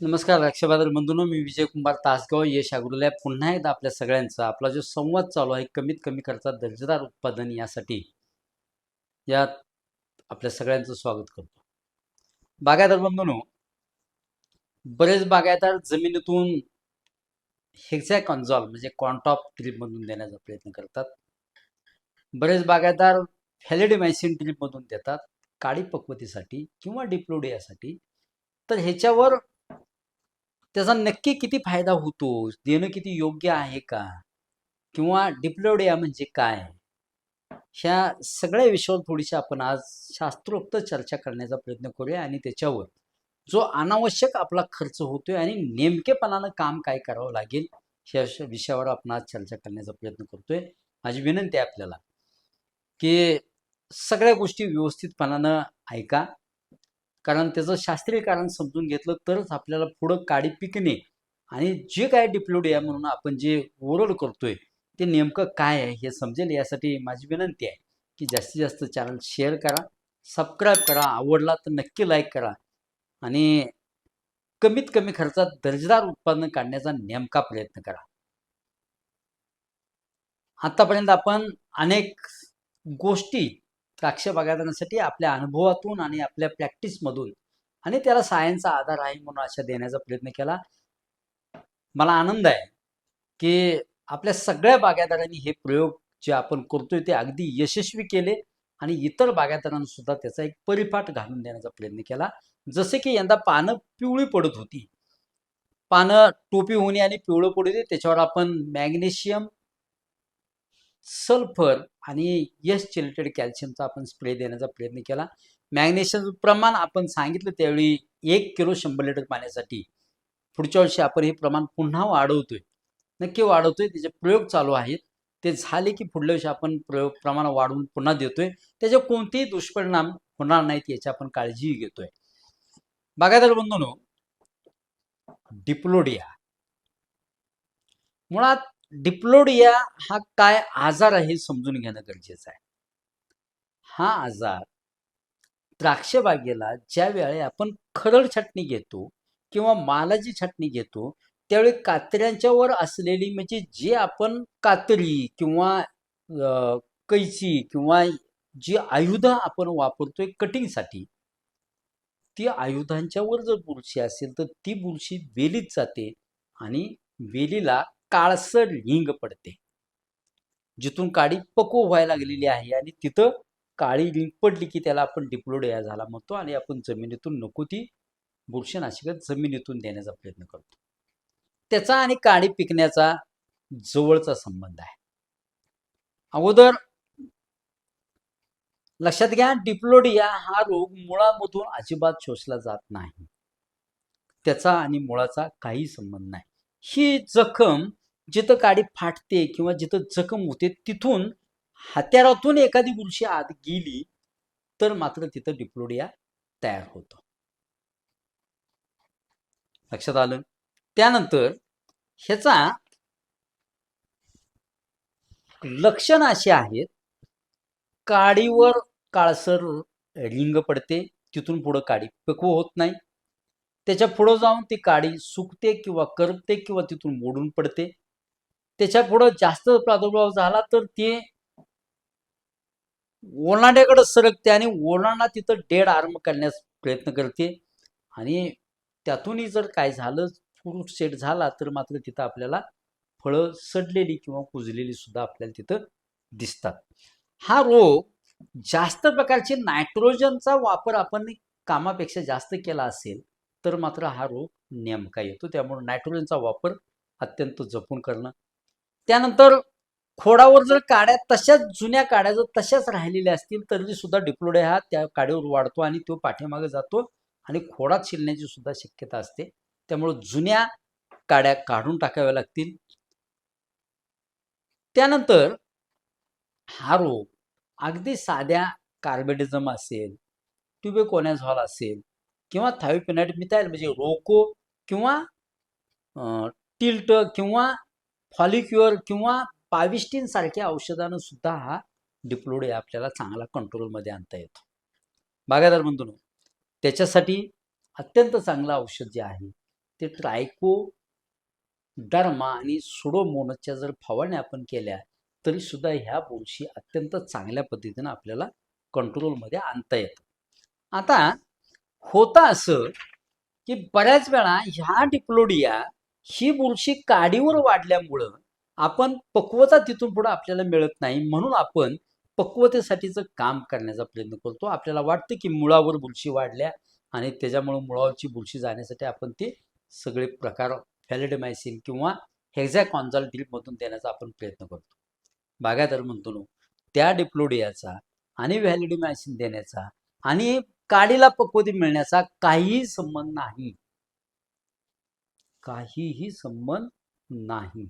नमस्कार रक्षाबंधन बंधूंनो मी विजय कुमार तासगाव यश अग्रुलॅब पुन्हा एकदा आपल्या सगळ्यांचा आपला जो संवाद चालू आहे कमीत कमी खर्चात दर्जेदार उत्पादन यासाठी यात आपल्या सगळ्यांचं स्वागत करतो. बागायदार बंधून बरेच बागायदार जमिनीतून हेक्झॅ कॉन्झॉल म्हणजे कॉन्टॉप ट्रीपमधून देण्याचा प्रयत्न करतात. बरेच बागायदार फॅलेडिमायसिन ट्रीपमधून देतात काळी पक्वतीसाठी किंवा डिप्लोडियासाठी. तर ह्याच्यावर त्याचा नक्की किती फायदा होतो? देणं किती योग्य आहे का? किंवा डिप्लोडिया म्हणजे काय? ह्या सगळ्या विषयावर थोडीशी आपण आज शास्त्रोक्त चर्चा करण्याचा प्रयत्न करूया आणि त्याच्यावर जो अनावश्यक आपला खर्च होतोय आणि नेमकेपणानं काम काय करावं लागेल ह्या विषयावर आपण आज चर्चा करण्याचा प्रयत्न करतोय. माझी विनंती आहे आपल्याला की सगळ्या गोष्टी व्यवस्थितपणानं ऐका. कारण त्याचं शास्त्रीय कारण समजून घेतलं तरच आपल्याला पुढं काडी पिकणे आणि जे काय डिप्लोडिया म्हणून आपण जे ओरड करतोय ते नेमकं काय आहे हे समजेल यासाठी माझी विनंती आहे की जास्तीत जास्त चॅनल शेअर करा सबस्क्राईब करा आवडला तर नक्की लाईक करा आणि कमीत कमी खर्चात दर्जेदार उत्पादन काढण्याचा नेमका प्रयत्न करा. आतापर्यंत आपण अनेक गोष्टी द्राक्ष बागायतदारांसाठी आपल्या अनुभवातून आणि आपल्या प्रॅक्टिसमधून आणि त्याला सायन्सचा आधार आहे म्हणून अशा देण्याचा प्रयत्न केला. मला आनंद आहे की आपल्या सगळ्या बागायतदारांनी हे प्रयोग जे आपण करतोय ते अगदी यशस्वी केले आणि इतर बागायतदारांना सुद्धा त्याचा एक परिपाठ घालून देण्याचा प्रयत्न केला. जसे की यंदा पानं पिवळी पडत होती. पानं टोपी होणे आणि पिवळं पडू दे त्याच्यावर आपण मॅग्नेशियम सल्फर आणि यश चिलेटेड कॅल्शियमचा आपण स्प्रे देण्याचा प्रयत्न केला. मॅग्नेशियमचं प्रमाण आपण सांगितलं त्यावेळी एक किलो शंभर लिटर पाण्यासाठी. पुढच्या वर्षी आपण हे प्रमाण पुन्हा वाढवतोय. नक्की वाढवतोय. त्याचे प्रयोग चालू आहेत. ते झाले की पुढल्या वर्षी आपण प्रयोग प्रमाण वाढवून पुन्हा देतोय. त्याचे कोणतेही दुष्परिणाम होणार नाहीत याची आपण काळजी घेतोय. बागायदार बंधूनो डिप्लोडिया. मुळात डिप्लोडिया हा काय आजार आहे हे समजून घेणं गरजेचं आहे. हा आजार द्राक्षबागेला ज्या वेळी आपण खरड छाटणी घेतो किंवा मालाची छाटणी घेतो त्यावेळी कात्र्यांच्या वर असलेली म्हणजे जे आपण कातरी किंवा अं, कैची किंवा जी आयुध आपण वापरतोय कटिंगसाठी ती आयुधांच्या वर जर बुरशी असेल तर ती बुरशी वेलीत जाते आणि वेलीला काळसर लिंग पडते. जिथून काडी पको व्हायला लागलेली आहे आणि तिथं काळी रिंग पडली की त्याला आपण डिप्लोडिया झाला म्हणतो आणि आपण जमिनीतून नको ती बुरशीनाशक जमिनीतून देण्याचा प्रयत्न करतो. त्याचा आणि काडी पिकण्याचा जवळचा संबंध आहे. अगोदर लक्षात घ्या डिप्लोडिया हा रोग मुळामधून अजिबात शोषला जात नाही. त्याचा आणि मुळाचा काही संबंध नाही. ही जखम जिथं काडी फाटते किंवा जिथं जखम होते तिथून हात्यारातून एखादी बुरशी आत गेली तर मात्र तिथं डिप्लोडिया तयार होतो. लक्षात आलं? त्यानंतर ह्याचा लक्षण असे आहेत. काडीवर काळसर रिंग पडते तिथून पुढं काडी पक्व होत नाही. त्याच्या पुढं जाऊन ती काडी सुकते किंवा करपते किंवा तिथून मोडून पडते. त्याच्या पुढं जास्त प्रादुर्भाव झाला तर ते ओलांड्याकडे सरकते आणि ओलांडा तिथं डेड आर्म करण्यास प्रयत्न करते. आणि त्यातूनही जर काय झालं फ्रूट सेट झाला तर मात्र तिथं आपल्याला फळं सडलेली किंवा कुजलेली सुद्धा आपल्याला तिथं दिसतात. हा रोग जास्त प्रकारचे नायट्रोजनचा वापर आपण कामापेक्षा जास्त केला असेल तर मात्र हा रोग नेमका येतो. त्यामुळे नायट्रोजनचा वापर अत्यंत जपून करणं. त्यानंतर खोडावर जर काड्या तशाच जुन्या काड्या जर तशाच राहिलेल्या असतील तरी सुद्धा डिप्लोडे हा त्या काड्यावर वाढतो आणि तो पाठीमागे जातो आणि खोडात शिरण्याची सुद्धा शक्यता असते. त्यामुळे जुन्या काड्या काढून टाकाव्या लागतील. त्यानंतर हा रोग अगदी साध्या कार्बेडिझम असेल ट्युबेकोनॅझॉल असेल किंवा थायोपिनाइट मिथाईल म्हणजे रोको किंवा टिल्ट किंवा फॉलिक्युअर किंवा पाविस्टीन सारख्या औषधानं सुद्धा हा डिप्लोडे आपल्याला चांगला कंट्रोलमध्ये आणता येतो. बागायदार बंधूंनो त्याच्यासाठी अत्यंत चांगलं औषध जे आहे ते ट्रायको डर्मा आणि सुडोमोनसच्या जर फवारण्या आपण केल्या तरी सुद्धा ह्या बुरशी अत्यंत चांगल्या पद्धतीनं आपल्याला कंट्रोलमध्ये आणता येतं. आता होतं असं की बऱ्याच वेळा ह्या डिप्लोडिया ही बुरशी काडीवर वाढल्यामुळं आपण पक्वता तिथून पुढे आपल्याला मिळत नाही म्हणून आपण पक्वतेसाठीचं काम करण्याचा प्रयत्न करतो. आपल्याला वाटतं की मुळावर बुरशी वाढल्या आणि त्याच्यामुळं मुळावरची बुरशी जाण्यासाठी आपण ते सगळे प्रकार व्हॅलिडमायसिन किंवा हेक्झॅकॉन्झाल ड्रीपमधून देण्याचा आपण प्रयत्न करतो. बागायदार म्हणतो त्या डिप्लोडियाचा आणि व्हॅलिडमायसिन देण्याचा आणि काडीला पक्वती मिळण्याचा काहीही संबंध नाही. काहीही संबंध नाही.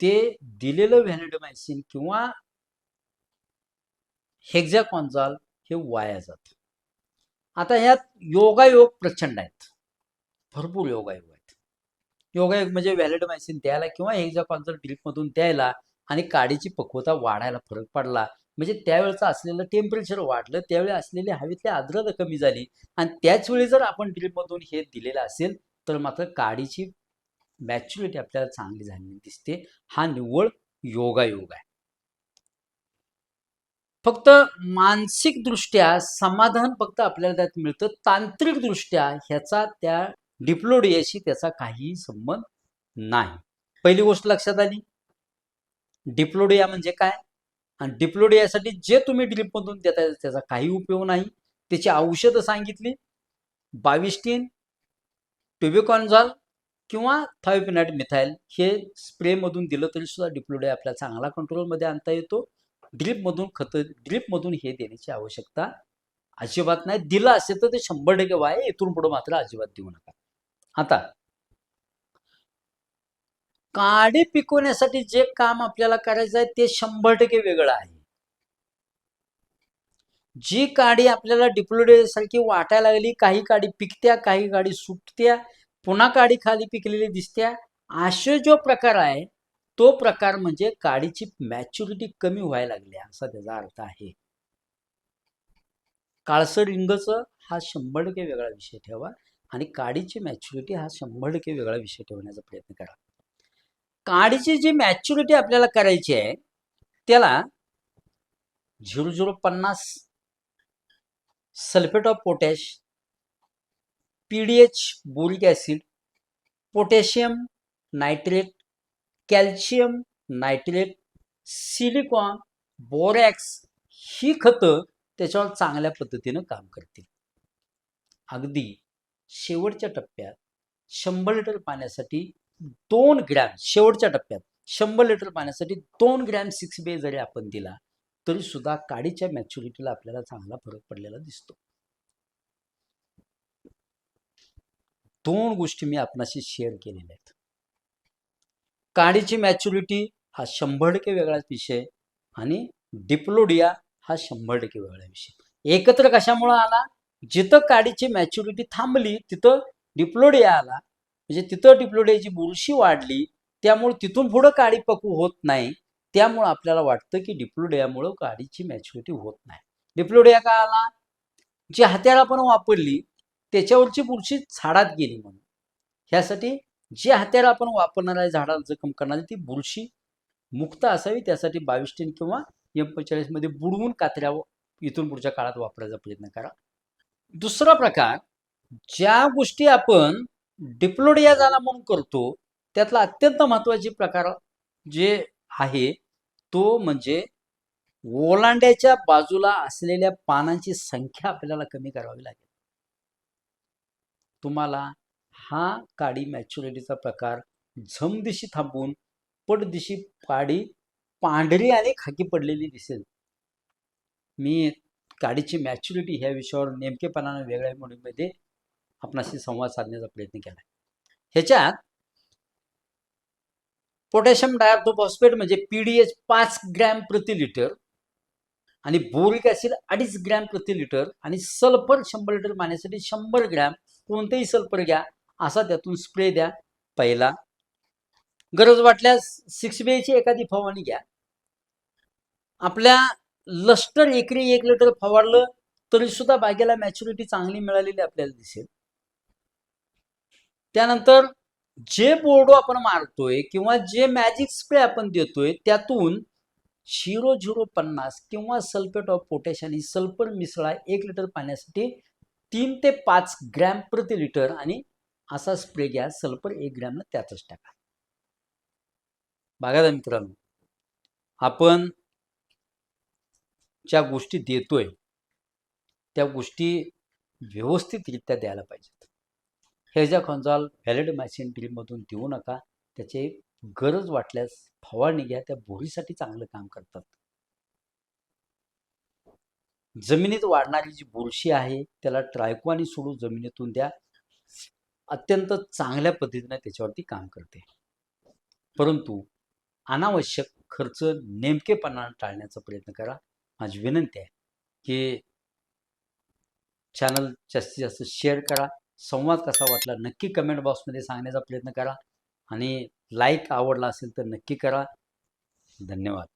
ते दिलेलं व्हॅलिडमायसिन किंवा हेक्झॅकॉन्झॉल हे वाया जात. आता ह्यात योगायोग प्रचंड आहेत. भरपूर योगायोग आहेत. योगायोग म्हणजे व्हॅलिडमायसिन द्यायला किंवा हेक्झॅकॉन्झॉल ड्रिपमधून द्यायला आणि काडीची पक्वता वाढायला फरक पडला म्हणजे त्यावेळेचं असलेलं टेम्परेचर वाढलं त्यावेळी असलेली हवेतली आर्द्रता कमी झाली. आणि त्याच वेळी जर आपण ड्रिपमधून हे दिलेलं असेल तर मात्र काडीची मॅच्युरिटी आपल्याला चांगली झालेली दिसते. हा निव्वळ योगायोग आहे. फक्त मानसिकदृष्ट्या समाधान फक्त आपल्याला त्यात मिळतं. तांत्रिकदृष्ट्या ह्याचा त्या डिप्लोडियाशी त्याचा काहीही संबंध नाही. पहिली गोष्ट लक्षात आली. डिप्लोडिया म्हणजे काय? आणि डिप्लोडियासाठी जे तुम्ही ड्रिपमधून देताय त्याचा काही उपयोग नाही. त्याची औषधं सांगितली. बाविस्टीन ट्युबिकॉन्झॉल किंवा थायोपिनाट मिथाईल हे स्प्रेमधून दिलं तरी सुद्धा डिप्लोडिया आपल्याला चांगला कंट्रोलमध्ये आणता येतो. ड्रिपमधून खत ड्रिपमधून हे देण्याची आवश्यकता अजिबात नाही. दिलं असेल तर ते शंभर टक्के वाय इथून पुढं मात्र अजिबात देऊ नका. आता काडी पिकवण्यासाठी जे काम आपल्याला करायचं आहे ते शंभर टक्के वेगळं आहे. जी काडी आपल्याला डिप्लोडे सारखी वाटायला लागली काही काडी पिकत्या काही काडी सुटत्या पुन्हा काडी खाली पिकलेली दिसत्या असे जो प्रकार आहे तो प्रकार म्हणजे काडीची मॅच्युरिटी कमी व्हायला लागली असा त्याचा अर्थ आहे. काळसर रिंगच हा शंभर टक्के वेगळा विषय ठेवा आणि काडीची मॅच्युरिटी हा शंभर टक्के वेगळा विषय ठेवण्याचा प्रयत्न करा. काडीची जी मॅच्युरिटी आपल्याला करायची आहे त्याला झिरो झिरो पन्नास sulphate of potash PDH boric acid potassium nitrate calcium nitrate silicon borax ही खतं त्याच्यावर चांगल्या पद्धतीनं काम करतील. अगदी शेवटच्या टप्प्यात शंभर लिटर पाण्यासाठी दोन ग्रॅम शेवटच्या टप्प्यात शंभर लिटर पाण्यासाठी दोन ग्रॅम सिक्स बे जरी आपण दिला तरी सुद्धा काडीच्या मॅच्युरिटीला आपल्याला चांगला फरक पडलेला दिसतो. दोन गोष्टी मी आपणाशी शेअर केलेल्या आहेत. काडीची मॅच्युरिटी हा शंभर टक्के वेगळा विषय आणि डिप्लोडिया हा शंभर टक्के वेगळा विषय. एकत्र कशामुळे आला? जिथं काडीची मॅच्युरिटी थांबली तिथं डिप्लोडिया आला. म्हणजे तिथं डिप्लोडियाची बुरशी वाढली त्यामुळे तिथून पुढं काडी पकू होत नाही. त्यामुळं आपल्याला वाटतं की डिप्लोडियामुळं काळीची मॅच्युरिटी होत नाही. डिप्लोडिया का आला जी हत्यार आपण वापरली त्याच्यावरची बुरशी झाडात गेली म्हणून. ह्यासाठी जी हत्यार आपण वापरणार आहे झाडाला जखम करणारी ती बुरशी मुक्त असावी त्यासाठी बावीस टेन किंवा एम पंचेचाळीसमध्ये बुडवून कात्र्या इथून पुढच्या काळात वापरायचा प्रयत्न करा. दुसरा प्रकार ज्या गोष्टी आपण डिप्लोडिया झाला म्हणून करतो त्यातला अत्यंत महत्त्वाचे प्रकार जे आहे तो म्हणजे ओलांड्याच्या बाजूला असलेल्या पानांची संख्या आपल्याला कमी करावी लागेल. तुम्हाला हा काडी मॅच्युरिटीचा प्रकार झमदिशी थांबून पटदिशी काडी पांढरी आणि खाकी पडलेली दिसेल. मी काडीची मॅच्युरिटी ह्या विषयावर नेमकेपणानं वेगळ्या मोडीमध्ये आपणाशी संवाद साधण्याचा प्रयत्न केला ह्याच्यात पोटॅशियम डायऑक्सोफॉस्फेट म्हणजे पीडीएच पाच ग्रॅम प्रति लिटर आणि बोरिक ॲसिड अडीच ग्रॅम प्रति लिटर आणि सल्फर शंभर लिटर पाण्यासाठी शंभर ग्रॅम. कोणतेही सल्फर घ्या असा त्यातून स्प्रे द्या पहिला. गरज वाटल्यास सिक्स ची एखादी फवारणी घ्या. आपल्या लष्टर एकरी एक लिटर फवारलं तरी सुद्धा बागेला मॅच्युरिटी चांगली मिळालेली आपल्याला दिसेल. त्यानंतर जे बोर्डो आपण मारतोय किंवा जे मॅजिक स्प्रे आपण देतोय त्यातून झिरो झिरो पन्नास किंवा सल्फेट ऑफ पोटॅश आणि सल्फर मिसळा एक लिटर पाण्यासाठी तीन ते पाच ग्रॅम प्रति लिटर आणि असा स्प्रे घ्या. सल्फर एक ग्रॅमला त्यातच टाका. बघा मित्रांनो आपण ज्या गोष्टी देतोय त्या गोष्टी व्यवस्थितरित्या द्यायला पाहिजे. हेजा खंजाल व्हॅलिड मॅशिन ड्रीलमधून देऊ नका. त्याचे गरज वाटल्यास फवारणी घ्या. त्या बोरीसाठी चांगलं काम करतात. जमिनीत वाढणारी जी बुरशी आहे त्याला ट्रायकोआनी सोडून जमिनीतून द्या. अत्यंत चांगल्या पद्धतीने त्याच्यावरती काम करते. परंतु अनावश्यक खर्च नेमकेपणा टाळण्याचा प्रयत्न करा. माझी विनंती आहे की चॅनल जास्तीत जास्त शेअर करा. संवाद कसा वाटला? नक्की कमेंट बॉक्समध्ये सांगण्याचा प्रयत्न करा आणि लाईक आवडला असेल तर नक्की करा. धन्यवाद.